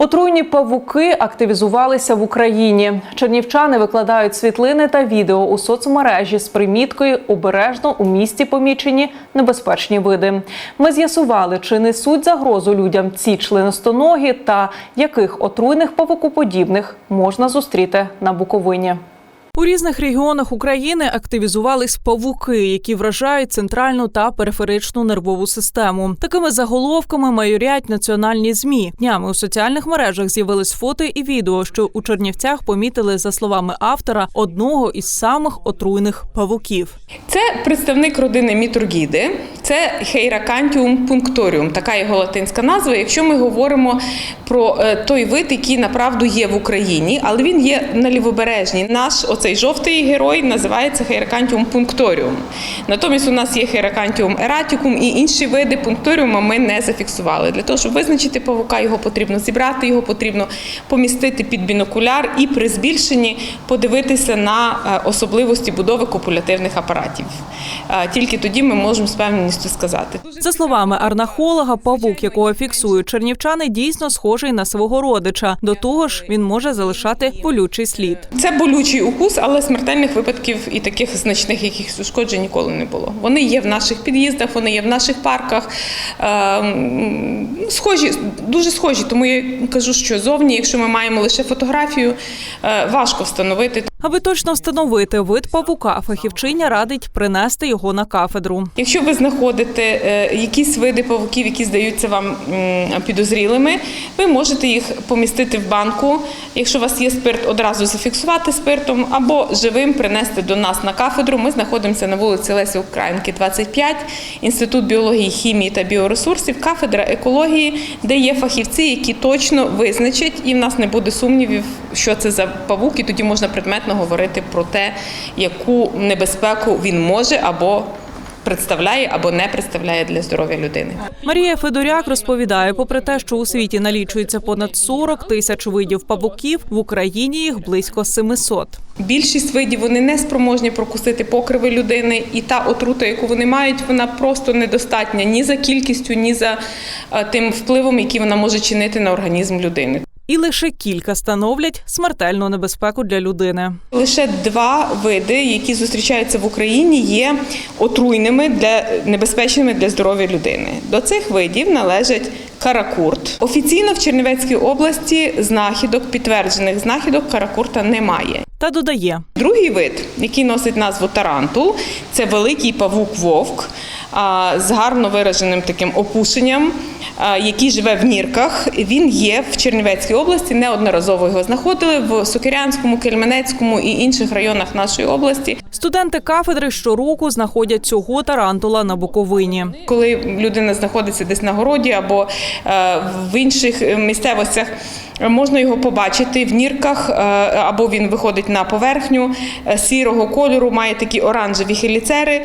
Отруйні павуки активізувалися в Україні. Чернівчани викладають світлини та відео у соцмережі з приміткою обережно у місті помічені небезпечні види. Ми з'ясували, чи несуть загрозу людям ці членостоногі та яких отруйних павукоподібних можна зустріти на Буковині. У різних регіонах України активізувались павуки, які вражають центральну та периферичну нервову систему. Такими заголовками майорять національні змі. Днями у соціальних мережах з'явились фото і відео, що у Чернівцях помітили, за словами автора, одного із самих отруйних павуків. Це представник родини мітургіди, це Хейракантіум пункторіум, така його латинська назва. Якщо ми говоримо про е, той вид, який направду є в Україні, але він є на лівобережній. Наш оцей жовтий герой називається Хейракантіум пункторіум. Натомість у нас є Хейракантіум ератікум і інші види пункторіума ми не зафіксували. Для того, щоб визначити павука, його потрібно зібрати, його потрібно помістити під бінокуляр і при збільшенні подивитися на е, особливості будови копулятивних апаратів. Е, Тільки тоді ми можемо з певністю сказати. За словами арнахолога, павук, якого фіксують чернівчани, дійсно схожий на свого родича. До того ж, він може залишати болючий слід. Це болючий укус, але смертельних випадків і таких значних якихось ушкоджень ніколи не було. Вони є в наших під'їздах, вони є в наших парках. Ем, Схожі, дуже схожі. Тому я кажу, що зовні, якщо ми маємо лише фотографію, е, важко встановити. Аби точно встановити вид павука, фахівчиня радить принести його на кафедру. Якщо ви знаходите е, якісь види павуків, які здаються вам підозрілими, ви можете їх помістити в банку. Якщо у вас є спирт, одразу зафіксувати спиртом або живим принести до нас на кафедру. Ми знаходимося на вулиці Лесі Українки, 25, інститут біології, хімії та біоресурсів, кафедра екології, де є фахівці, які точно визначать, і в нас не буде сумнівів, що це за павук, і тоді можна предметно говорити про те, яку небезпеку він може або представляє, або не представляє для здоров'я людини. Марія Федоряк розповідає, попри те, що у світі налічується понад 40 тисяч видів павуків, в Україні їх близько 700. Більшість видів вони не спроможні прокусити покриви людини, і та отрута, яку вони мають, вона просто недостатня ні за кількістю, ні за е, тим впливом, який вона може чинити на організм людини. І лише кілька становлять смертельну небезпеку для людини. Лише два види, які зустрічаються в Україні, є отруйними для небезпечними для здоров'я людини. До цих видів належать каракурт. Офіційно в Чернівецькій області знахідок, підтверджених знахідок каракурта немає. Та додає, Другий вид, який носить назву тарантул, це великий павук вовк з гарно вираженим таким опушенням, який живе в нірках. Він є в Чернівецькій області. Неодноразово його знаходили в Сокирянському, Кельменецькому і інших районах нашої області. Студенти кафедри щороку знаходять цього тарантула на Буковині. Коли людина знаходиться десь на городі або е, в інших місцевостях, можна його побачити в нірках, е, або він виходить на поверхню е, сірого кольору, має такі оранжеві хеліцери.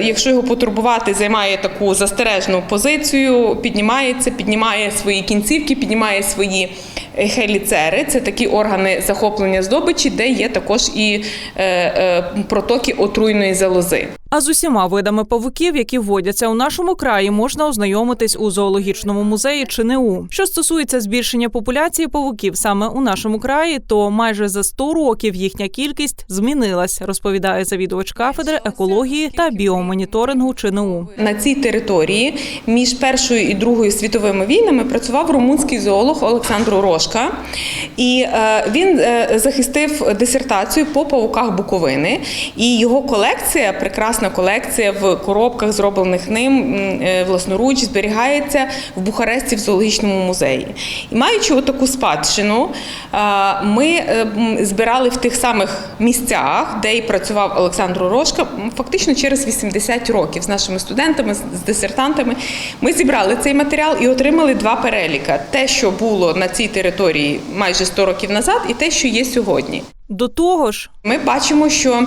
Якщо його потурбувати, займає таку застережну позицію, піднімається, піднімає свої кінцівки, піднімає свої хеліцери. Це такі органи захоплення здобичі, де є також і е, е, протоки отруйної залози. А з усіма видами павуків, які вводяться у нашому краї, можна ознайомитись у зоологічному музеї ЧНУ. Що стосується збільшення популяції павуків саме у нашому краї, то майже за 100 років їхня кількість змінилась, розповідає завідувач кафедри екології та біомоніторингу ЧНУ. На цій території між Першою і Другою світовими війнами працював румунський зоолог Олександр Рошка, і е, він е, захистив дисертацію по павуках Буковини. І його колекція, прекрасна колекція в коробках, зроблених ним е, власноруч, зберігається в Бухаресті в зоологічному музеї. І маючи отаку спадщину, ми е, збирали в тих самих місцях, де і працював Олександр Рошка, фактично через 80 років з нашими студентами, з дисертантами. Ми зібрали цей матеріал і отримали два переліка: те, що було на цій території майже 100 років назад, і те, що є сьогодні. До того ж, Ми бачимо, що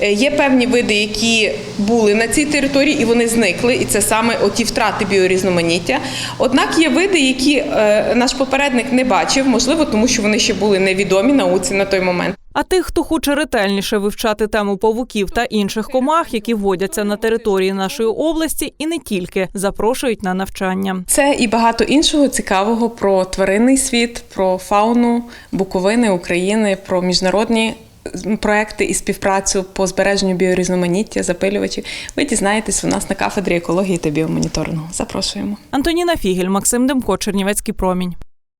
е, є певні види, які були на цій території, і вони зникли, і це саме оті втрати біорізноманіття. Однак є види, які е, наш попередник не бачив, можливо, тому що вони ще були невідомі науці на той момент. А тих, хто хоче ретельніше вивчати тему павуків та інших комах, які водяться на території нашої області, і не тільки запрошують на навчання. Це і багато іншого цікавого про тваринний світ, про фауну Буковини, України, про міжнародні проекти і співпрацю по збереженню біорізноманіття, запилювачів. Ви дізнаєтесь у нас на кафедрі екології та біомоніторингу. Запрошуємо. Антоніна Фігель, Максим Демко, Чернівецький промінь.